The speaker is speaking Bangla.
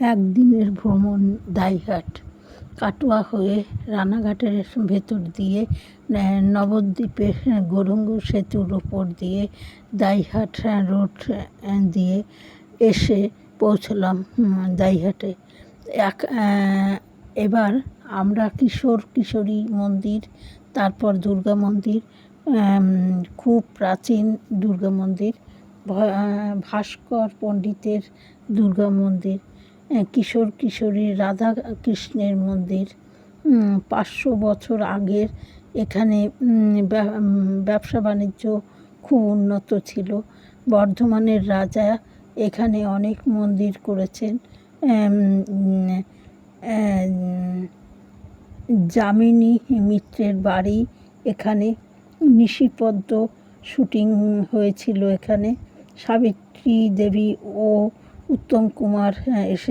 একদিনের ভ্রমণ দাইহাট কাটোয়া হয়ে রানাঘাটের ভেতর দিয়ে নবদ্বীপের গৌরাঙ্গ সেতুর ওপর দিয়ে দাইহাট রোড দিয়ে এসে পৌঁছলাম দাইহাটে এক এবার আমরা কিশোর কিশোরী মন্দির, তারপর দুর্গা মন্দির খুব প্রাচীন দুর্গা মন্দির ভাস্কর পণ্ডিতের দুর্গা মন্দির কিশোর কিশোরী রাধা কৃষ্ণের মন্দির পাঁচশো বছর আগের এখানে ব্যবসা বাণিজ্য খুব উন্নত ছিল। বর্ধমানের রাজা এখানে অনেক মন্দির করেছেন। যামিনী মিত্রের বাড়ি এখানে নিশিপদ্ম শ্যুটিং হয়েছিল এখানে। সাবিত্রী দেবী ও উত্তম কুমার এসে